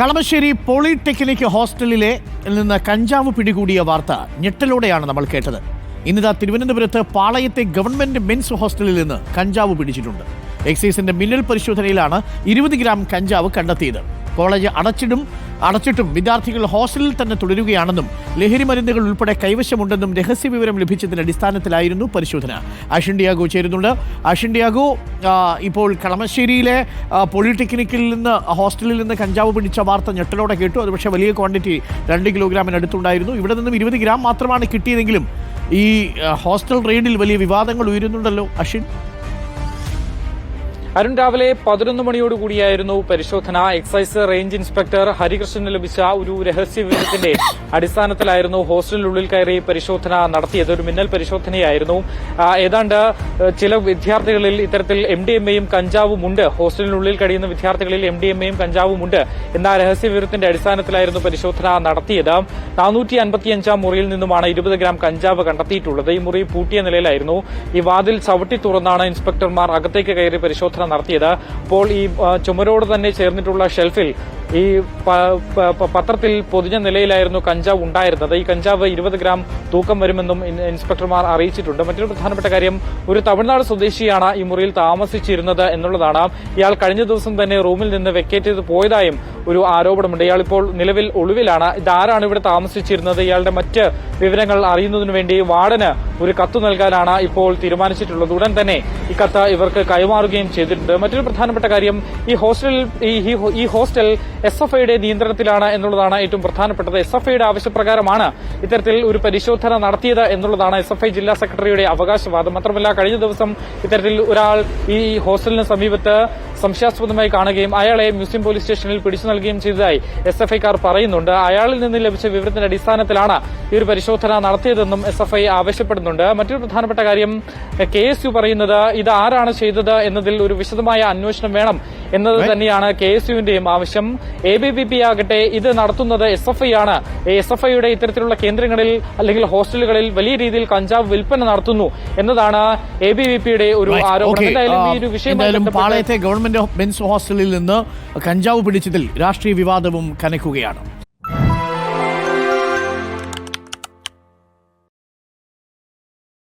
Kalamassery polytechnic ഹോസ്റ്റലിലെ നിന്ന് കഞ്ചാവ് പിടികൂടിയ വാർത്ത ഞെട്ടലോടെയാണ് നമ്മൾ കേട്ടത്. ഇന്നിതാ തിരുവനന്തപുരത്ത് പാളയത്തെ ഗവൺമെന്റ് മെൻസ് ഹോസ്റ്റലിൽ നിന്ന് കഞ്ചാവ് പിടിച്ചിട്ടുണ്ട്. എക്സൈസിന്റെ മിന്നൽ പരിശോധനയിലാണ് ഇരുപത് ഗ്രാം കഞ്ചാവ് കണ്ടെത്തിയത്. കോളേജ് അടച്ചിടും അടച്ചിട്ടും വിദ്യാർത്ഥികൾ ഹോസ്റ്റലിൽ തന്നെ തുടരുകയാണെന്നും ലഹരി മരുന്നുകൾ ഉൾപ്പെടെ കൈവശമുണ്ടെന്നും രഹസ്യവിവരം ലഭിച്ചതിന്റെ അടിസ്ഥാനത്തിലായിരുന്നു പരിശോധന. അഷിൻഡിയാഗോ ചേരുന്നുണ്ട്. അഷിൻഡിയാഗോ ഇപ്പോൾ കളമശ്ശേരിയിലെ പോളിടെക്നിക്കിൽ നിന്ന് ഹോസ്റ്റലിൽ നിന്ന് കഞ്ചാവ് പിടിച്ച വാർത്ത ഞെട്ടലോടെ കേട്ടു. അത് പക്ഷേ വലിയ ക്വാണ്ടിറ്റി രണ്ട് കിലോഗ്രാമിനടുത്തുണ്ടായിരുന്നു ഇവിടെ നിന്നും ഇരുപത് ഗ്രാം മാത്രമാണ് കിട്ടിയതെങ്കിലും ഈ ഹോസ്റ്റൽ റെയ്ഡിൽ വലിയ വിവാദങ്ങൾ ഉയരുന്നുണ്ടല്ലോ അഷിൻ അരുൺ രാവിലെ പതിനൊന്ന് മണിയോടുകൂടിയായിരുന്നു പരിശോധന. എക്സൈസ് റേഞ്ച് ഇൻസ്പെക്ടർ ഹരികൃഷ്ണന് ലഭിച്ച ഒരു രഹസ്യ വിവരത്തിന്റെ അടിസ്ഥാനത്തിലായിരുന്നു ഹോസ്റ്റലിനുള്ളിൽ കയറി പരിശോധന നടത്തിയത്. ഒരു മിന്നൽ പരിശോധനയായിരുന്നു. ഏതാണ്ട് ചില വിദ്യാർത്ഥികളിൽ ഇത്തരത്തിൽ എം ഡി എം എയും കഞ്ചാവും ഉണ്ട്. ഹോസ്റ്റലിനുള്ളിൽ കഴിയുന്ന വിദ്യാർത്ഥികളിൽ എം ഡി എം എയും കഞ്ചാവും ഉണ്ട് എന്ന രഹസ്യ വിവരത്തിന്റെ അടിസ്ഥാനത്തിലായിരുന്നു പരിശോധന നടത്തിയത്. നാനൂറ്റി അൻപത്തിയഞ്ചാം മുറിയിൽ നിന്നുമാണ് ഇരുപത് ഗ്രാം കഞ്ചാവ് കണ്ടെത്തിയിട്ടുള്ളത്. ഈ മുറി പൂട്ടിയ നിലയിലായിരുന്നു. ഈ വാതിൽ ചവിട്ടി തുറന്നാണ് ഇൻസ്പെക്ടർമാർ അകത്തേക്ക് കയറി പരിശോധന നടത്തിയത്. അപ്പോൾ ഈ ചുമരോട് തന്നെ ചേർന്നിട്ടുള്ള ഷെൽഫിൽ ഈ പത്രത്തിൽ പൊതിഞ്ഞ നിലയിലായിരുന്നു കഞ്ചാവ് ഉണ്ടായിരുന്നത്. ഈ കഞ്ചാവ് ഇരുപത് ഗ്രാം തൂക്കം വരുമെന്നും ഇൻസ്പെക്ടർമാർ അറിയിച്ചിട്ടുണ്ട്. മറ്റൊരു പ്രധാനപ്പെട്ട കാര്യം ഒരു തമിഴ്നാട് സ്വദേശിയാണ് ഈ മുറിയിൽ താമസിച്ചിരുന്നത് എന്നുള്ളതാണ്. ഇയാൾ കഴിഞ്ഞ ദിവസം തന്നെ റൂമിൽ നിന്ന് വെക്കേറ്റ് ചെയ്ത് പോയതായും ഒരു ആരോപണമുണ്ട്. ഇയാൾ ഇപ്പോൾ നിലവിൽ ഒളിവിലാണ്. ഇതാരാണ് ഇവിടെ താമസിച്ചിരുന്നത്? ഇയാളുടെ മറ്റ് വിവരങ്ങൾ അറിയുന്നതിനു വേണ്ടി വാർഡന് ഒരു കത്ത് നൽകാനാണ് ഇപ്പോൾ തീരുമാനിച്ചിട്ടുള്ളത്. ഉടൻ തന്നെ ഈ കത്ത് ഇവർക്ക് കൈമാറുകയും ചെയ്തിട്ടുണ്ട്. മറ്റൊരു പ്രധാനപ്പെട്ട കാര്യം ഈ ഹോസ്റ്റലിൽ ഈ ഹോസ്റ്റൽ എസ് എഫ് ഐയുടെ നിയന്ത്രണത്തിലാണ് എന്നുള്ളതാണ് ഏറ്റവും പ്രധാനപ്പെട്ടത്. എസ് എഫ് ഐയുടെ ആവശ്യപ്രകാരമാണ് ഇത്തരത്തിൽ ഒരു പരിശോധന നടത്തിയത് എന്നുള്ളതാണ് എസ് എഫ് ഐ ജില്ലാ സെക്രട്ടറിയുടെ അവകാശവാദം. മാത്രമല്ല കഴിഞ്ഞ ദിവസം ഇത്തരത്തിൽ ഒരാൾ ഈ ഹോസ്റ്റലിന് സമീപത്ത് സംശയാസ്പദമായി കാണുകയും അയാളെ മ്യൂസിയം പോലീസ് സ്റ്റേഷനിൽ പിടിച്ചു നൽകുകയും ചെയ്തതായി എസ് എഫ് ഐക്കാർ പറയുന്നുണ്ട്. അയാളിൽ നിന്ന് ലഭിച്ച വിവരത്തിന്റെ അടിസ്ഥാനത്തിലാണ് ഈ ഒരു പരിശോധന നടത്തിയതെന്നും എസ് എഫ് ഐ ആവശ്യപ്പെടുന്നുണ്ട്. മറ്റൊരു പ്രധാനപ്പെട്ട കാര്യം കെ എസ് യു പറയുന്നത് ഇത് ആരാണ് ചെയ്തത് എന്നതിൽ ഒരു വിശദമായ അന്വേഷണം വേണം. എന്നത് തന്നെയാണ് കെ എസ് യുവിന്റെയും ആവശ്യം. എ ബി വി പി ആകട്ടെ ഇത് നടത്തുന്നത് എസ് എഫ് ഐ ആണ്. എസ് എഫ് ഐയുടെ ഇത്തരത്തിലുള്ള കേന്ദ്രങ്ങളിൽ അല്ലെങ്കിൽ ഹോസ്റ്റലുകളിൽ വലിയ രീതിയിൽ കഞ്ചാവ് വിൽപ്പന നടത്തുന്നു എന്നതാണ് എ ബി വി പിയുടെ ഒരു. ആരോപണം. എന്തായാലും ഈ ഒരു പാളയത്തെ ഗവൺമെന്റ് മെൻസ് ഹോസ്റ്റലിൽ നിന്ന് കഞ്ചാവ് പിടിച്ചതിൽ രാഷ്ട്രീയ വിവാദവും കനക്കുകയാണ്.